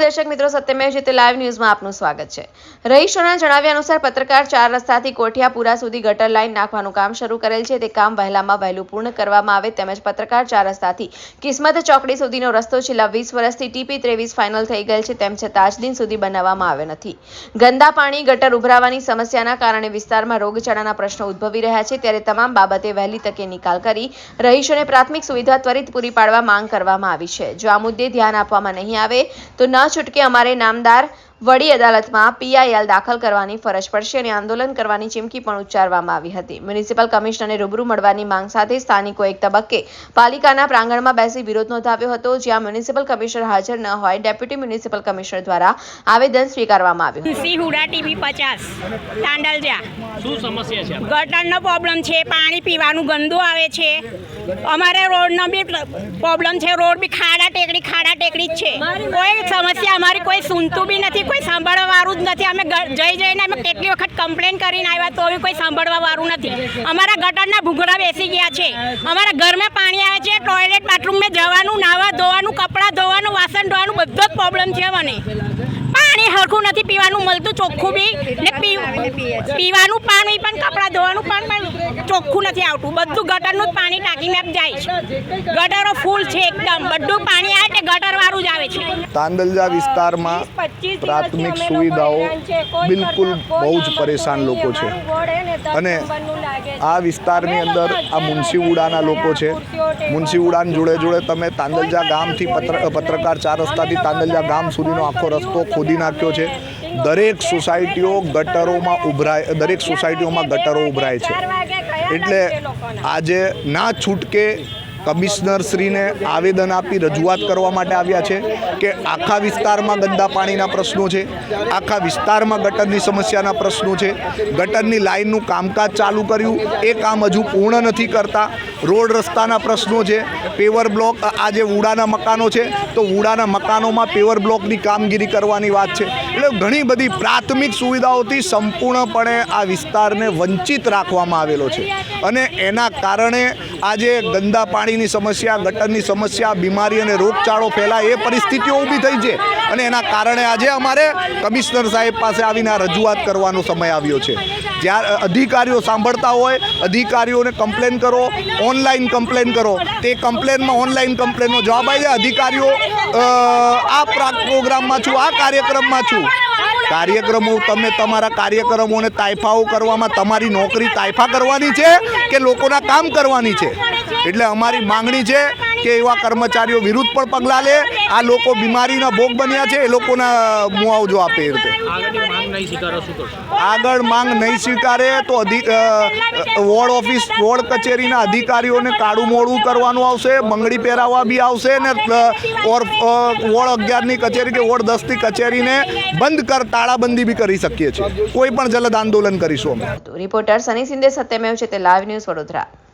દર્શક મિત્રો, સત્યમેવ જીતે લાઈવ ન્યૂઝમાં આપનું સ્વાગત છે. રહીશોના જણાવ્યા અનુસાર પત્રકાર ચાર રસ્તાથી કોઠિયાપુરા સુધી ગટર લાઈન નાખવાનું કામ શરૂ કરેલ છે. તે કામ વહેલામાં વહેલું પૂર્ણ કરવામાં આવે તેમજ પત્રકાર ચાર રસ્તાથી કિસ્મત ચોકડી સુધીનો રસ્તો છેલ્લા વીસ વર્ષથી ટીપી ત્રેવીસ ફાઇનલ થઈ ગયેલ છે. તેમ છતાં આજ દિન સુધી બનાવવામાં આવ્યો નથી. ગંદા પાણી, ગટર ઉભરાવાની સમસ્યાના કારણે વિસ્તારમાં રોગચાળાના પ્રશ્નો ઉદ્ભવી રહ્યા છે. ત્યારે તમામ બાબતે વહેલી તકે નિકાલ કરી રહીશોને પ્રાથમિક સુવિધા ત્વરિત પૂરી પાડવા માંગ કરવામાં આવી છે. જો આ મુદ્દે ધ્યાન આપવામાં નહીં આવે તો ન છૂટકે અમારે નામદાર વડી અદાલતમાં પીઆઈએલ દાખલ કરવાની ફરજ પડશે અને આંદોલન કરવાની ચીમકી પણ ઉચ્ચારવામાં આવી હતી. મ્યુનિસિપલ કમિશનરને રૂબરૂ મળવાની માંગ સાથે સ્થાનિકો એક તબક્કે પાલિકાના પ્રાંગણમાં બેસી વિરોધ નોંધાવ્યો હતો જ્યાં મ્યુનિસિપલ કમિશનર હાજર ન હોય ડેપ્યુટી મ્યુનિસિપલ કમિશનર દ્વારા આવેદન સ્વીકારવામાં આવ્યું સી હુડા ટીવી પચાસ તાંડલજા શું સમસ્યા છે ગટરનો પ્રોબ્લેમ છે પાણી પીવાનું ગંદુ આવે છે. અમારે રોડનો બી પ્રોબ્લેમ છે રોડ બી ખાડા ટેકડી ખાડા ટેકડી જ છે. કોઈ સમસ્યા અમારી કોઈ સુનતું બી નથી કોઈ સાંભળવા વાળું જ નથી. અમે જઈ જઈને અમે કેટલી વખત કમ્પ્લેન કરીને આવ્યા તો કોઈ સાંભળવા વાળું નથી. અમારા ગટરના ભૂંગળા બેસી ગયા છે. અમારા ઘરમાં પાણી આવે છે ટોયલેટ બાથરૂમમાં જવાનું, નાવા ધોવાનું, કપડાં ધોવાનું, વાસણ ધોવાનું, બધો જ પ્રોબ્લેમ છે મને. પાણી હરખું નથી પીવાનું મળતું ચોખ્ખું બી ને પીવાનું પાણી પણ કપડાં ધોવાનું પણ પણ ચોખ્ખું નથી આવતું. બધું ગટરનું જ પાણી ટાંકીને જ જાય છે. ગટરો ફૂલ છે એકદમ. બધું પાણી આવે તે ગટરવાળું જ આવે છે. તાંદલજા વિસ્તારમાં પ્રાથમિક સુવિધાઓ બિલકુલ બહુ જ પરેશાન લોકો છે. અને આ વિસ્તારની અંદર આ મુનશીવુડાના લોકો છે. મુનશીવુડાની જોડે જોડે તમે તાંદલજા ગામથી પત્ર પત્રકાર ચાર રસ્તાથી તાંદલજા ગામ સુધીનો આખો રસ્તો ખોદી નાખ્યો છે. દરેક સોસાયટીઓ ગટરોમાં ઉભરાય દરેક સોસાયટીઓમાં ગટરો ઉભરાય છે. એટલે આજે ના છૂટકે કમિશનરશ્રીને આવેદન આપી રજૂઆત કરવા માટે આવ્યા છે કે આખા વિસ્તારમાં ગંદા પાણીના પ્રશ્નો છે, આખા વિસ્તારમાં ગટરની સમસ્યાના પ્રશ્નો છે, ગટરની લાઇનનું કામકાજ ચાલુ કર્યું, એ કામ હજુ પૂર્ણ નથી કરતા, રોડ રસ્તાના પ્રશ્નો છે, પેવર બ્લોક, આ જે વુડાના મકાનો છે, તો વુડાના મકાનોમાં પેવર બ્લોકની કામગીરી કરવાની વાત છે. એટલે ઘણી બધી પ્રાથમિક સુવિધાઓથી સંપૂર્ણપણે આ વિસ્તારને વંચિત રાખવામાં આવેલો છે. અને એના કારણે આજે ગંદા પાણીની સમસ્યા, ગટરની સમસ્યા, બીમારી અને રોગચાળો ફેલાય એ પરિસ્થિતિઓ ઊભી થઈ છે. અને એના કારણે આજે અમારે કમિશનર સાહેબ પાસે આવીને રજૂઆત કરવાનો સમય આવ્યો છે. જ્યારે અધિકારીઓ સાંભળતા હોય, અધિકારીઓને કમ્પ્લેન કરો, ઓનલાઈન કમ્પ્લેન કરો. તે કમ્પ્લેનમાં ઓનલાઈન કમ્પ્લેનનો જવાબ આવી જાય અધિકારીઓ આ પ્રા- પ્રોગ્રામમાં છું, આ કાર્યક્રમમાં છું. કાર્યક્રમો, તમે તમારા કાર્યક્રમોને તાયફાઓ કરવામાં તમારી નોકરી તાયફા કરવાની છે કે લોકોના કામ કરવાની છે? એટલે અમારી માંગણી છે કે એવા કર્મચારીઓ વિરુદ્ધ પણ પગલાં લે. આ લોકો બીમારીના ભોગ બન્યા છે, એ લોકોના મુઆવજો આપે એ રીતે. આગળ માંગ નહીં સ્વીકારે તો વોર્ડ ઓફિસ, વોર્ડ કચેરીના અધિકારીઓને કાળું મોડું કરવાનું આવશે, બંગડી પહેરાવવા બી આવશે ને વોર્ડ અગિયારની કચેરી કે વોર્ડ દસની કચેરીને બંધ કર, તાળાબંધી બી કરી શકીએ છીએ. કોઈ પણ જલદ આંદોલન કરીશું અમે. રિપોર્ટર સની સિંદે સત્યમેવ છે તે લાઈવ ન્યૂઝ વડોદરા.